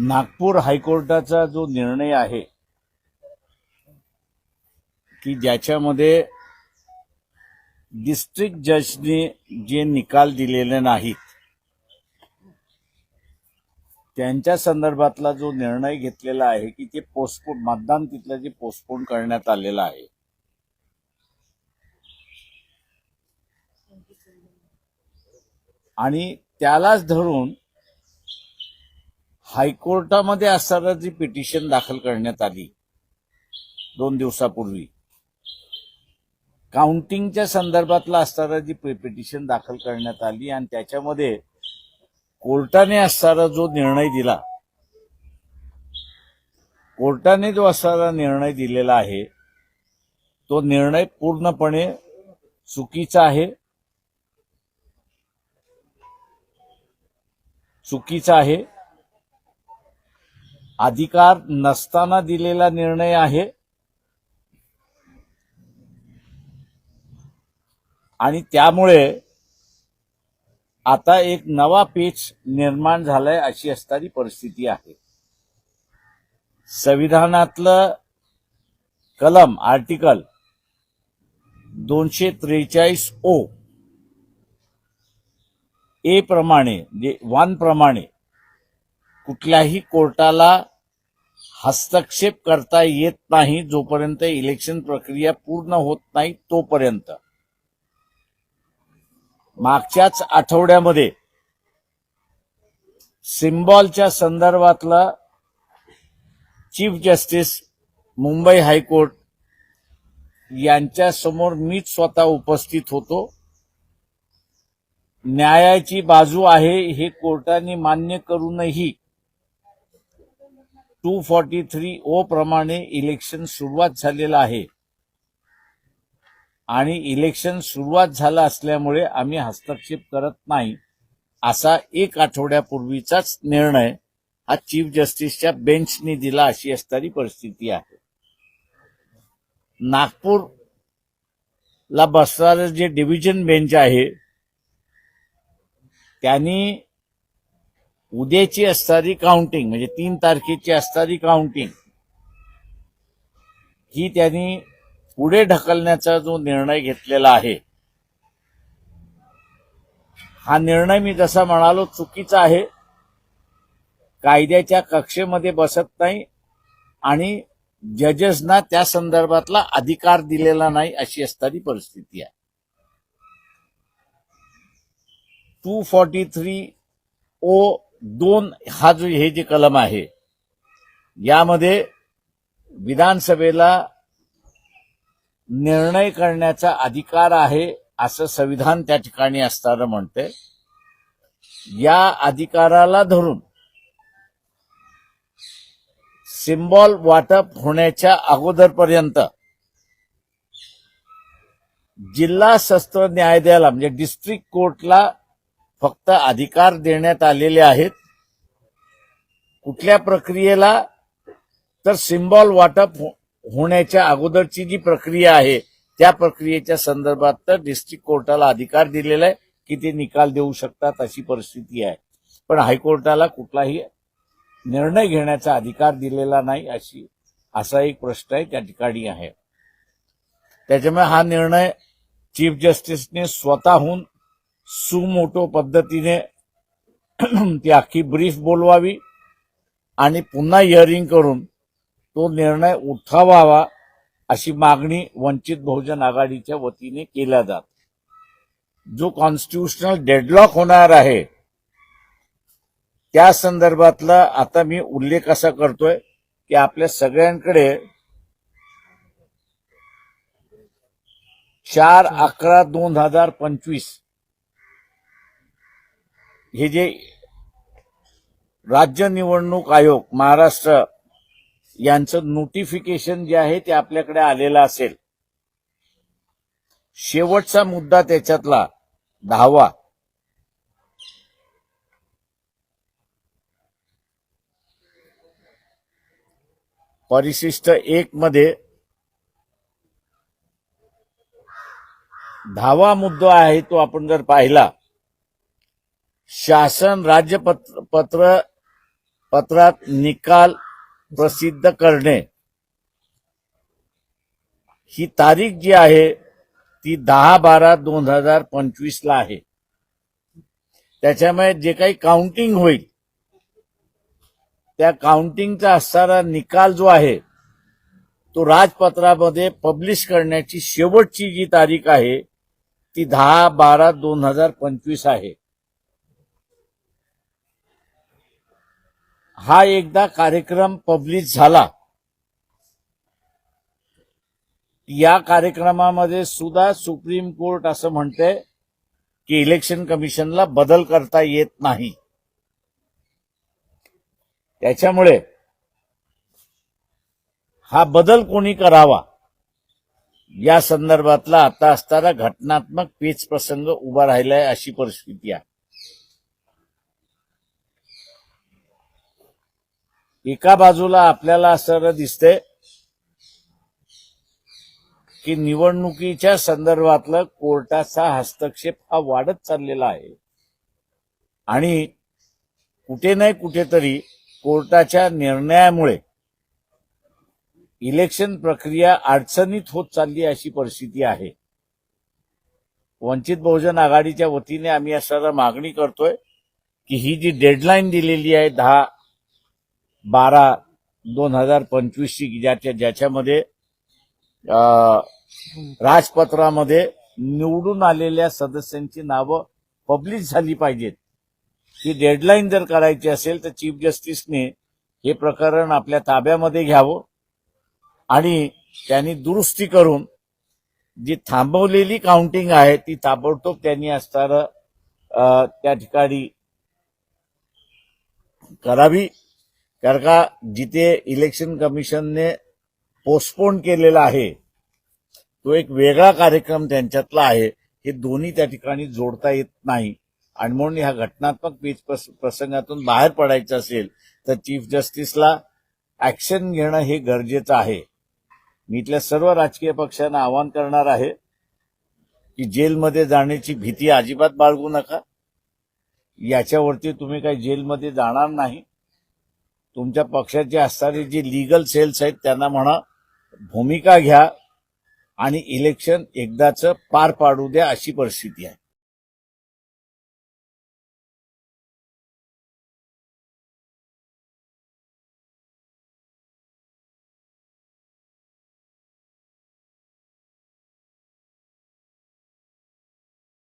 नागपूर हायकोर्टाचा जो निर्णय आहे की ज्याच्यामध्ये डिस्ट्रिक्ट जजने जे निकाल दिलेले नाहीत त्यांच्या संदर्भातला जो निर्णय घेतलेला आहे की ते पोस्टपोन मतदान तिथलं जे पोस्टपोन करण्यात आलेलं आहे. आणि त्यालाच धरून हायकोर्टामध्ये असताना जी पिटिशन दाखल करण्यात आली दोन दिवसापूर्वी काउंटिंगच्या संदर्भातला असताना जी पिटिशन दाखल करण्यात आली आणि त्याच्यामध्ये कोर्टाने असणारा जो निर्णय दिला कोर्टाने जो असणारा निर्णय दिलेला आहे तो निर्णय पूर्णपणे चुकीचा आहे. चुकीचा आहे. अधिकार नसताना दिलेला निर्णय आहे. आणि त्यामुळे आता एक नवा पेच निर्माण झालाय अशी असणारी परिस्थिती आहे. संविधानातलं कलम आर्टिकल दोनशे त्रेचाळीस ओ ए प्रमाणे जे वन प्रमाणे कुठल्याही कोर्टाला हस्तक्षेप करता येत नाही जोपर्यंत इलेक्शन प्रक्रिया पूर्ण होत नाही तोपर्यंत. मागच्याच आठवड्यामध्ये सिम्बॉलच्या संदर्भातला चीफ जस्टिस मुंबई हायकोर्ट यांच्यासमोर मीच स्वतः उपस्थित होतो. न्यायाची बाजू आहे हे कोर्टाने मान्य करूनही टू फॉर्टी थ्री ओ प्रमाणे इलेक्शन सुरुवात झालेलं आहे. आणि इलेक्शन सुरुवात झालं असल्यामुळे आम्ही हस्तक्षेप करत नाही असा एक आठवड्यापूर्वीचाच निर्णय हा चीफ जस्टिसच्या बेंचने दिला अशी असणारी परिस्थिती आहे. नागपूरला बसणारं जे डिव्हिजन बेंच आहे त्यांनी उद्याची असणारी काउंटिंग म्हणजे तीन तारखेची असणारी काउंटिंग ही त्यांनी पुढे ढकलण्याचा जो निर्णय घेतलेला आहे हा निर्णय मी जसा म्हणालो चुकीचा आहे. कायद्याच्या कक्षेमध्ये बसत नाही आणि जजेसना त्या संदर्भातला अधिकार दिलेला नाही अशी असणारी परिस्थिती आहे. टू फॉर्टी थ्री ओ दोन हा जो हे जे कलम आहे यामध्ये विधानसभेला निर्णय करण्याचा अधिकार आहे असं संविधान त्या ठिकाणी असताना म्हणते या अधिकाराला धरून सिम्बॉल वाटप होण्याच्या अगोदरपर्यंत जिल्हा सत्र न्यायालयाला म्हणजे डिस्ट्रिक्ट कोर्टला फक्त अधिकार देण्यात आलेले आहेत. कुठल्या प्रक्रियेला तर सिम्बॉल वाटप हो-, होण्याच्या अगोदरची जी प्रक्रिया आहे त्या प्रक्रियेच्या संदर्भात तर डिस्ट्रिक्ट कोर्टाला अधिकार दिलेला आहे की ते निकाल देऊ शकतात अशी परिस्थिती आहे. पण हायकोर्टाला कुठलाही निर्णय घेण्याचा अधिकार दिलेला नाही अशी असा एक प्रश्न आहे त्या ठिकाणी आहे. त्याच्यामुळे हा निर्णय चीफ जस्टिसने स्वतःहून सुमोटो पद्धतीने ती आखी ब्रीफ बोलवावी आणि पुन्हा हिअरिंग करून तो निर्णय उठावावा अशी मागणी वंचित बहुजन आघाडीच्या वतीने केल्या जात. जो कॉन्स्टिट्युशनल डेडलॉक होणार आहे त्या संदर्भातला आता मी उल्लेख असा करतोय की आपल्या सगळ्यांकडे चार अकरा दोन हजार पंचवीस हे जे राज्य निवडणूक आयोग महाराष्ट्र यांचं नोटिफिकेशन जे आहे ते आपल्याकडे आलेलं असेल. शेवटचा मुद्दा त्याच्यातला दहावा. परिशिष्ट एक मध्ये दहावा मुद्दा आहे तो आपण जर पाहिला शासन राज्यपत्र पत्र पत्रात निकाल प्रसिद्ध करणे. ही तारीख जी आहे ती दहा बारा दोन हजार पंचवीस ला आहे. त्याच्यामुळे जे काही काउंटिंग होईल त्या काउंटिंगचा असणारा निकाल जो आहे तो राजपत्रामध्ये पब्लिश करण्याची शेवटची जी तारीख आहे ती दहा बारा दोन हजार पंचवीस आहे. हा एकदा कार्यक्रम पब्लिश झाला. या कार्यक्रमामध्ये सुद्धा सुप्रीम कोर्ट असं म्हणते की इलेक्शन कमिशनला बदल करता येत नाही. त्याच्यामुळे हा बदल कोणी करावा? या संदर्भातला आता असताना घटनात्मक पेच प्रसंग उभा राहिलाय अशी परिस्थिती आहे. एका बाजूला आपल्याला असं दिसतंय की निवडणुकीच्या संदर्भातलं कोर्टाचा हस्तक्षेप हा वाढत चाललेला आहे. आणि कुठे नाही कुठेतरी कोर्टाच्या निर्णयामुळे इलेक्शन प्रक्रिया अडचणीत होत चालली अशी परिस्थिती आहे. वंचित बहुजन आघाडीच्या वतीने आम्ही असं मागणी करतोय की ही जी डेडलाईन दिलेली आहे दहा बारा दोन हजार पंचवीसची ज्याच्या ज्याच्यामध्ये राजपत्रामध्ये निवडून आलेल्या सदस्यांची नावं पब्लिश झाली पाहिजेत. ही डेडलाईन जर करायची असेल तर चीफ जस्टिसने हे प्रकरण आपल्या ताब्यामध्ये घ्यावं आणि त्यांनी दुरुस्ती करून जी थांबवलेली काउंटिंग आहे ती ताबडतोब त्यांनी असणार त्या ठिकाणी करावी. कारण का जिथे इलेक्शन कमिशनने पोस्टपोन केलेला आहे तो एक वेगळा कार्यक्रम त्यांच्यातला आहे. हे दोन्ही त्या ठिकाणी जोडता येत नाही. आणि म्हणून ह्या घटनात्मक पीच प्रस- प्रसंगातून बाहेर पडायचं असेल तर चीफ जस्टिसला ऍक्शन घेणं हे गरजेचं आहे. मी इथल्या सर्व राजकीय पक्षांना आवाहन करणार आहे की जेलमध्ये जाण्याची भीती अजिबात बाळगू नका. याच्यावरती तुम्ही काही जेलमध्ये जाणार नाही. तुमच्या पक्षाचे असणारे जे लिगल सेल्स आहेत त्यांना म्हणा भूमिका घ्या आणि इलेक्शन एकदाच पार पाडू द्या अशी परिस्थिती आहे.